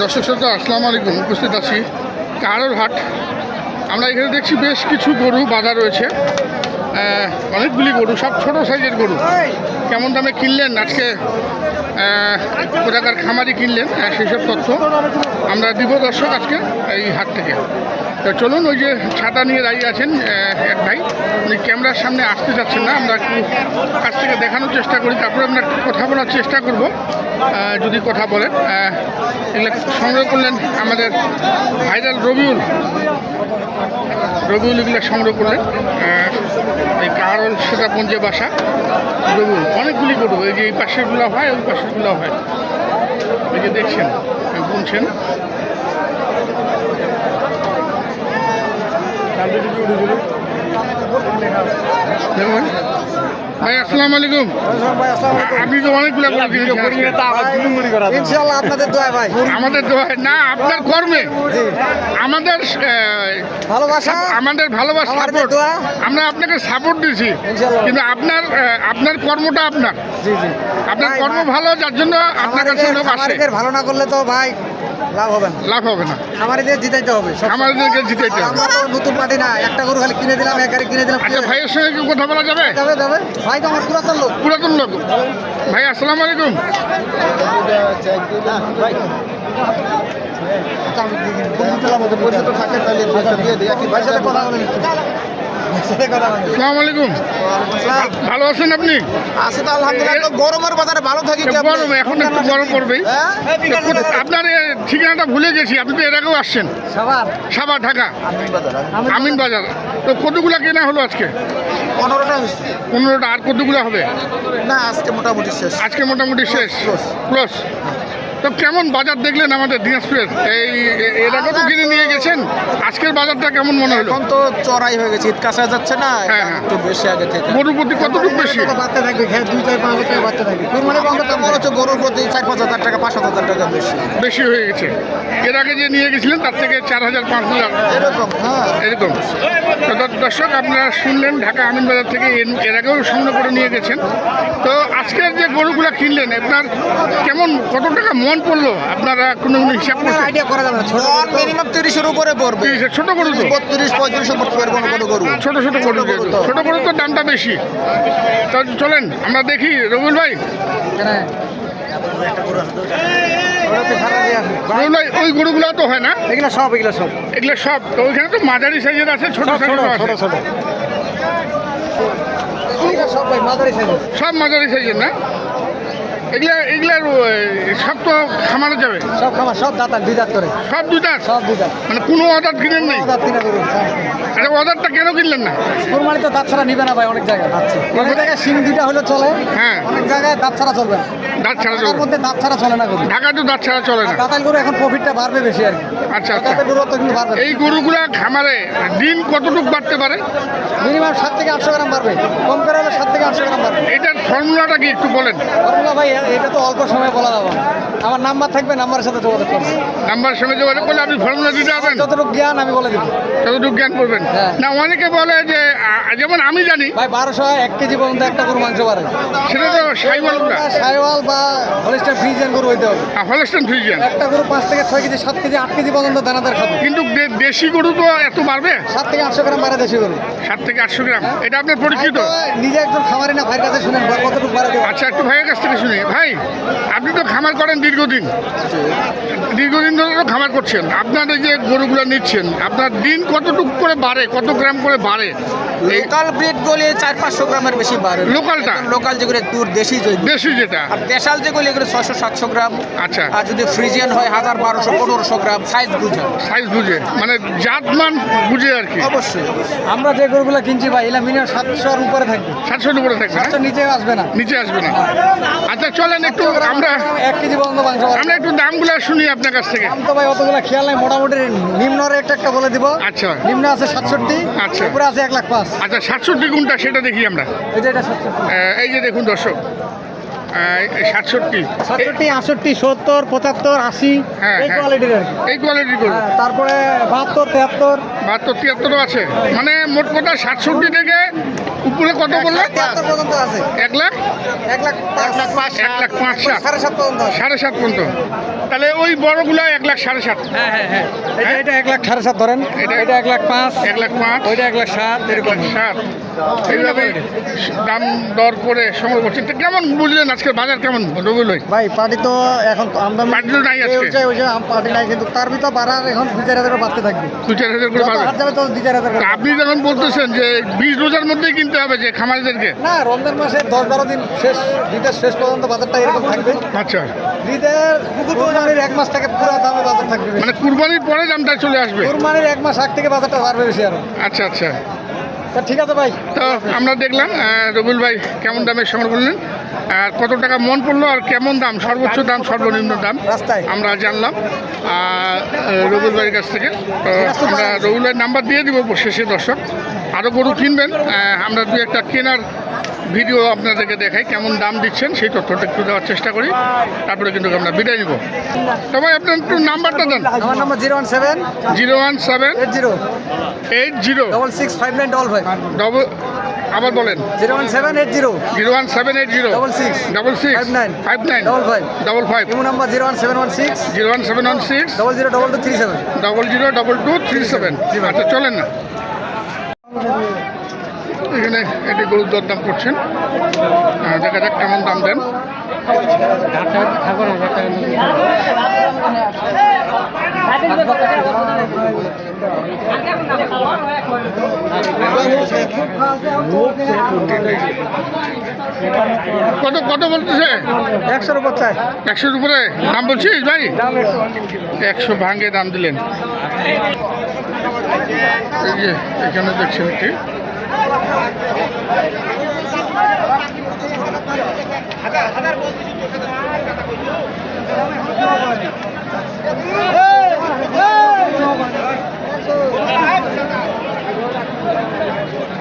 দর্শক শ্রোতা, আসসালামু আলাইকুম। উপস্থিত আছি কারোর হাট। আমরা এখানে দেখছি বেশ কিছু গরু বাধা রয়েছে। অনেকগুলি গরু, সব ছোট সাইজের গরু। কেমন দামে কিনলেন আজকে? কোথাকার খামারি কিনলেন আহ, সেই সব তথ্য আমরা দিব দর্শক আজকে এই হাট থেকে। তো চলুন ওই যে ছাতা নিয়ে দাঁড়িয়ে আছেন এক ভাই। উনি ক্যামেরার সামনে আসতে যাচ্ছেন না আমরা একটু কাছ থেকে দেখানোর চেষ্টা করি তারপরে আমরা কথা বলার চেষ্টা করব। যদি কথা বলেন এগুলো সংগ্রহ করলেন আমাদের ভাইরাল রবিউল। রবিউল এগুলো সংগ্রহ করলেন এই কারণ সেটা পঞ্জে বাসা। দেখুন অনেকগুলি গরু এই যে এই পাশেরগুলো হয় ওই পাশেরগুলো হয়। এই যে দেখছেন গুনছেন দেখুন। ভাই আসসালামু আলাইকুম। আপনি তো অনেকগুলো। ইনশাআল্লাহ আপনাদের দোয়া ভাই। আমাদের তো না আপনার কর্মে। আমাদের ভালোবাসা আমাদের ভালোবাসা সাপোর্ট আমরা আপনাকে সাপোর্ট দিছি। কিন্তু আপনার আপনার কর্মটা আপনার। জি জি। আপনার কর্ম ভালো যার জন্য আপনার কাছে লোক আসে। ভালো না করলে তো ভাই লাভ হবে না। লাভ হবে না। আমাদের জিতাইতে হবে আমাদেরকে জিতাইতে হবে। আমরা তো নতুন পার্টি না একটা গরু খালি কিনে দিলাম এক গাড়ি কিনে দিলাম আচ্ছা ভাইয়ের সঙ্গে কি কথা বলা যাবে? যাবে যাবে। ভাই তো আমার পুরাতন লোক। পুরাতন লোক। ভাই আসসালামু আলাইকুম। ভাইয়ের সাথে কথা বলেন একটু। ভাইয়ের সাথে কথা বলেন। আসসালামু আলাইকুম। ভালো আছেন আপনি? আছে তো আলহামদুলিল্লাহ তো গরমের বাজারে ভালো থাকি কি গরম এখন একটু গরম হ্যাঁ? আপনার ঠিকানাটা ভুলে গেছি আপনি তো এর আগেও আসছেন। ঢাকা। আমিন বাজার তো কতগুলা কেনা হলো আজকে? পনেরোটা হয়েছে। পনেরোটা আর কতগুলো হবে? না আজকে মোটামুটি শেষ। আজকে মোটামুটি শেষ. ক্লোজ। তো কেমন বাজার দেখলেন আমাদের দিনাজপুরের? এই এর আগে তো কিনে নিয়ে গেছেন? আজকের বাজারটা কেমন মনে হলো? এখন তো চড়াই হয়ে গেছে ঈদ কাছে যাচ্ছে না হ্যাঁ, হ্যাঁ। একটু বেশি আগে থেকে। গরুর প্রতি কতটুকু বেশি? তো বাচ্চা থাকবে খেয়ে দুই চার পাঁচ হাজার টাকা বাচ্চা থাকবে। তোর মানে বন্ধ আমারটা মনে হচ্ছে গরুর প্রতি চার পাঁচ হাজার টাকা পাঁচ হাজার টাকা বেশি। বেশি হয়ে গেছে। এর আগে যে নিয়ে গেছিলেন তার থেকে চার হাজার পাঁচ হাজার। এরকম হ্যাঁ। এরকম। তো দর্শক আপনারা শুনলেন ঢাকা আমিন বাজার থেকে এর- এর আগেও সংগ্রহ করে নিয়ে গেছেন। তো আজকের যে গরুগুলো কিনলেন আপনার কেমন কত টাকা মন পড়ল আপনারা কোনো কোনো হিসাব আইডিয়া করা যাবে না ছোট মিনিমাম তিরিশের উপরে পড়বে। ছোট গরু তো। বত্রিশ কোনো গরু। ছোট ছোট গরু। ছোট গরু তো। দামটা বেশি। চলেন আমরা দেখি। রবিউল ভাই। ওই গরুগুলো তো হয় না? এগুলো সব এগুলো সব। এগুলো সব তো ওইখানে তো মাঝারি সাইজের আছে ছোট ছোট ছোট ছোট। সব মাঝারি সাইজের না? এগুলা এগুলার সব তো খামানো যাবে? সব খাবার সব দাঁতার দুই দাঁত করে। সব দুটা সব দুই দাঁত। মানে কোনো অর্ডার কিনেন নাই? দাঁত তিনা করুন আরে অর্ডারটা কেন কিনলেন না? কোরবানি তো দাঁত ছাড়া নিবে না ভাই অনেক জায়গায়। অনেক জায়গায় সিং দুইটা হলে চলে হ্যাঁ। অনেক জায়গায় দাঁত ছাড়া চলবে না। দাঁত ছাড়া চলবে মধ্যে দাঁত ছাড়া চলে না ঢাকা তো দাঁত ছাড়া চলে না। দাঁতাল করে এখন প্রফিটটা বাড়বে বেশি আর কি। আচ্ছা আচ্ছা। এই গরুগুলা খামারে দিন কতটুকু বাড়তে পারে? মিনিমাম সাত থেকে আটশো গ্রাম বাড়বে। কম করে হলে সাত থেকে আটশো গ্রাম বাড়বে। এটার ফর্মুলাটা কি একটু বলেন? ফর্মুলা ভাই এটা তো অল্প সময় বলা যাবে। আমার নাম্বার থাকবে নাম্বারের সাথে যোগাযোগ করবেন। নাম্বার সঙ্গে যোগাযোগ করলে আপনি ফর্মুলা দিতে পারবেন? যতটুকু জ্ঞান আমি বলে দিব। কতটুকু জ্ঞান করবেন। হ্যাঁ। না অনেকে বলে যে যেমন আমি জানি ভাই বারোশো এক কেজি পর্যন্ত একটা গরু মাংস পারে সেটা তো সাইওয়ালগুলা সাইওয়াল বা হলিস্টার ফ্রিজেন গরু হইতে হবে। Holstein Friesian. একটা গরু পাঁচ থেকে ছয় কেজি সাত কেজি আট কেজি পর্যন্ত দানাদার খাবে। কিন্তু দেশি গরু তো এত বাড়বে? সাত থেকে আটশো গ্রাম বাড়ে দেশি গরু। সাত থেকে আটশো গ্রাম। এটা আপনার পরিচিত? নিজে একজন খামারি না ভাইয়ের কাছে শুনেন কতটুকু বাড়ে আচ্ছা একটু ভাইয়ের কাছ থেকে শুনি। ভাই আপনি তো খামার করেন দীর্ঘদিন। দীর্ঘদিন ধরে তো খামার করছেন। আপনার এই যে গরুগুলো নিচ্ছেন আপনার দিন কতটুকু করে বাড়ে কত গ্রাম করে বাড়ে? লোকাল ব্রিড গুলি চার পাঁচশো গ্রামের বেশি বাড়ে। লোকালটা? লোকাল যেগুলো একটু দেশি দেশি যেটা? আর দেশাল যেগুলো এগুলো ছয়শো সাতশো গ্রাম। আচ্ছা। আর যদি ফ্রিজিয়ান হয় হাজার বারোশো পনেরোশো গ্রাম। সাইজ বুঝে। সাইজ বুঝে। মানে জাতমান বুঝে আর কি। অবশ্যই আমরা যে গরুগুলো কিনছি ভাই এলা মিনিমাম সাতশোর উপরে থাকবে। সাতশোর উপরে থাকবে না? সাতশোর নিচে আসবে না। নিচে আসবে না। আচ্ছা চলেন একটু আমরা এক কেজি পর্যন্ত মাংস আমরা একটু দামগুলো শুনি আপনার কাছ থেকে। দাম তো ভাই অতগুলো খেয়াল নাই। মোটামুটি নিম্ন রেট একটা বলে দিব। আচ্ছা। নিম্ন আছে সাতষট্টি আচ্ছা। উপরে আছে এক লাখ পাঁচ। আচ্ছা সাতষট্টি গুণটা সেটা দেখি আমরা। এই যে এটা সাতষট্টি। এই যে দেখুন দর্শক। সাতষট্টি। সাতষট্টি আটষট্টি সত্তর পঁচাত্তর আশি হ্যাঁ, এই হ্যাঁ। কোয়ালিটির এই কোয়ালিটির গরু। হ্যাঁ, তারপরে বাহাত্তর তেহাত্তর। বাহাত্তর তিয়াত্তরও আছে। মানে মোট কথা সাতষট্টি থেকে উপরে কত বললে? তিয়াত্তর পর্যন্ত আছে। এক লাখ? এক লাখ এক লাখ পাঁচ এক লাখ পাঁচ সাত। সাড়ে সাত পর্যন্ত সাড়ে সাত পর্যন্ত। তাহলে ওই বড়গুলো এক লাখ সাড়ে সাত। হ্যাঁ হ্যাঁ হ্যাঁ। এটা এটা এক লাখ সাড়ে সাত ধরেন। এটা- এক লাখ পাঁচ। এক লাখ পাঁচ। ওইটা এক লাখ সাত এক এরকম। লাখ সাত এইভাবে দাম দর করে সংগ্রহ করছেন কেমন বুঝলেন আজকের বাজার কেমন? রবিউল ভাই? ভাই পার্টি তো এখন আমদানি পার্টি তো নাই আজকে। ওই যে আম পার্টি নাই কিন্তু তার ভিতর বাড়ার এখন দুই চার হাজার বাড়তে থাকবে। দু চার হাজার করে হাত যাবে তো দুই চার হাজার করে আপনি যখন বলতেছেন যে বিশ রোজার মধ্যেই কিনতে হবে যে খামারিদেরকে? না রমজান মাসে দশ বারো দিন শেষ ঈদের শেষ পর্যন্ত বাজারটা এরকম থাকবে। আচ্ছা। ঈদের কুরবানির এক মাস থেকে পুরো দামে বাজার থাকবে। মানে কুরবানির পরে দামটা চলে আসবে? কুরবানির এক মাস আগ থেকে বাজারটা বাড়বে বেশি আরও। আচ্ছা আচ্ছা। তা ঠিক আছে ভাই। তো আমরা দেখলাম রবিউল ভাই কেমন দামে সংগ্রহ করলেন আর কত টাকা মন পড়ল আর কেমন দাম? সর্বোচ্চ দাম সর্বনিম্ন দাম রাস্তায়। আমরা জানলাম। রবিউল ভাইয়ের কাছ থেকে তো আমরা রবিউল ভাইয়ের নাম্বার দিয়ে দিব শেষে দর্শক। আরও গরু কিনবেন আমরা দু একটা কেনার ভিডিও আপনাদেরকে দেখাই কেমন দাম দিচ্ছেন সেই তথ্যটা একটু দেওয়ার চেষ্টা করি। তারপরে কিন্তু আমরা বিদায় নিব। তবে আপনার একটু নাম্বারটা দেন। আমার number zero one seven. Zero one seven eight zero. Eight zero double six five nine double five. Double আবার বলেন। Zero one seven eight zero. Zero one seven eight zero. Double six. Double six Five nine. Five nine. Double five. Double five. Imo number zero one seven one six. Zero one seven one six. Double zero double two three seven. Double zero double two three seven. আচ্ছা চলেন না। এখানে এটি গরুর দরদাম করছেন। দেখা যাক কেমন দাম দেন। কত কত বলতেছে? একশোর উপর চাই। একশোর উপরে? দাম বলছিস ভাই? দাম একশো। ভাঙ্গে দাম দিলেন। এখানে দেখছেন একটি।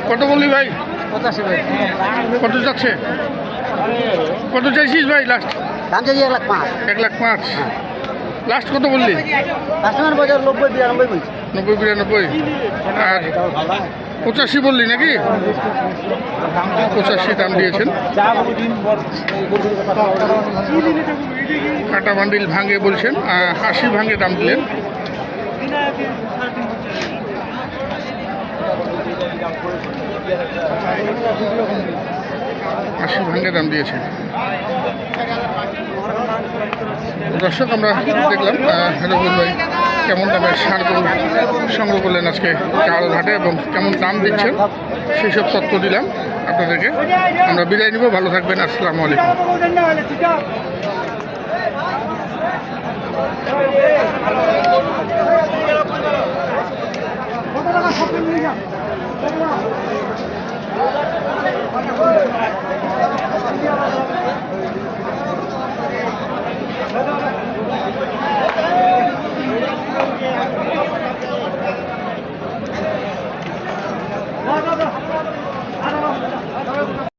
কত বললি ভাই? পঁচাশি ভাই কত যাচ্ছে? কত চাইছিস ভাই লাস্ট দাম চাইছি এক লাখ পাঁচ। এক লাখ পাঁচ। লাস্ট কত বললি? কাস্টমার বাজার নব্বই বিরানব্বই বলছি। নব্বই বিরানব্বই। আর পঁচাশি বললি নাকি? পঁচাশি দাম দিয়েছেন। কাটা বান্ডিল ভাঙে বলছেন আশি ভাঙে দাম দিলেন। আশি ভাঙ্গে দাম দিয়েছে। দর্শক, আমরা দেখলাম রবুল ভাই, কেমন দামের সারগুলো সংগ্রহ করলেন আজকে কারোর ঘাটে এবং কেমন দাম দিচ্ছেন সেই সব তথ্য দিলাম আপনাদেরকে। আমরা বিদায় নিব, ভালো থাকবেন, আসসালামু আলাইকুম।